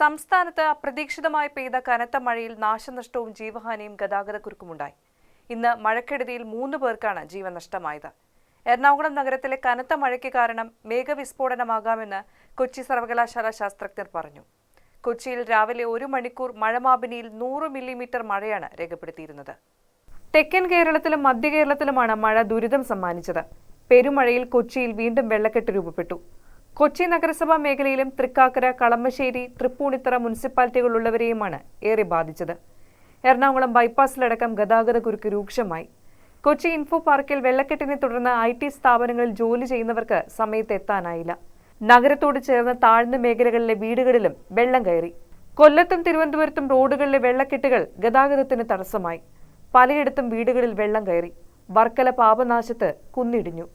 സംസ്ഥാനത്ത് അപ്രതീക്ഷിതമായി പെയ്ത കനത്ത മഴയിൽ നാശനഷ്ടവും ജീവഹാനിയും ഗതാഗതക്കുരുക്കുമുണ്ടായി. ഇന്ന് മഴക്കെടുതിയിൽ മൂന്ന് പേർക്കാണ് ജീവൻ നഷ്ടമായത് എറണാകുളം നഗരത്തിലെ കനത്ത മഴയ്ക്ക് കാരണം മേഘവിസ്ഫോടനമാകാമെന്ന് കൊച്ചി സർവകലാശാല ശാസ്ത്രജ്ഞർ പറഞ്ഞു. കൊച്ചിയിൽ രാവിലെ ഒരു മണിക്കൂർ മഴമാപിനിയിൽ നൂറ് മില്ലിമീറ്റർ മഴയാണ് രേഖപ്പെടുത്തിയിരുന്നത്. തെക്കൻ കേരളത്തിലും മധ്യ കേരളത്തിലുമാണ് മഴ ദുരിതം സമ്മാനിച്ചത്. പെരുമഴയിൽ കൊച്ചിയിൽ വീണ്ടും വെള്ളക്കെട്ട് രൂപപ്പെട്ടു. കൊച്ചി നഗരസഭാ മേഖലയിലും തൃക്കാക്കര കളമശ്ശേരി തൃപ്പൂണിത്തറ മുനിസിപ്പാലിറ്റികളുള്ളവരെയുമാണ് ഏറെ ബാധിച്ചത്. എറണാകുളം ബൈപ്പാസിലടക്കം ഗതാഗത കുരുക്ക് രൂക്ഷമായി. കൊച്ചി ഇൻഫോ പാർക്കിൽ വെള്ളക്കെട്ടിനെ തുടർന്ന് ഐ ടി സ്ഥാപനങ്ങളിൽ ജോലി ചെയ്യുന്നവർക്ക് സമയത്ത് എത്താനായില്ല. നഗരത്തോട് ചേർന്ന താഴ്ന്ന മേഖലകളിലെ വീടുകളിലും വെള്ളം കയറി. കൊല്ലത്തും തിരുവനന്തപുരത്തും റോഡുകളിലെ വെള്ളക്കെട്ടുകൾ ഗതാഗതത്തിന് തടസ്സമായി. പലയിടത്തും വീടുകളിൽ വെള്ളം കയറി. വർക്കല പാപനാശത്ത് കുന്നിടിഞ്ഞു.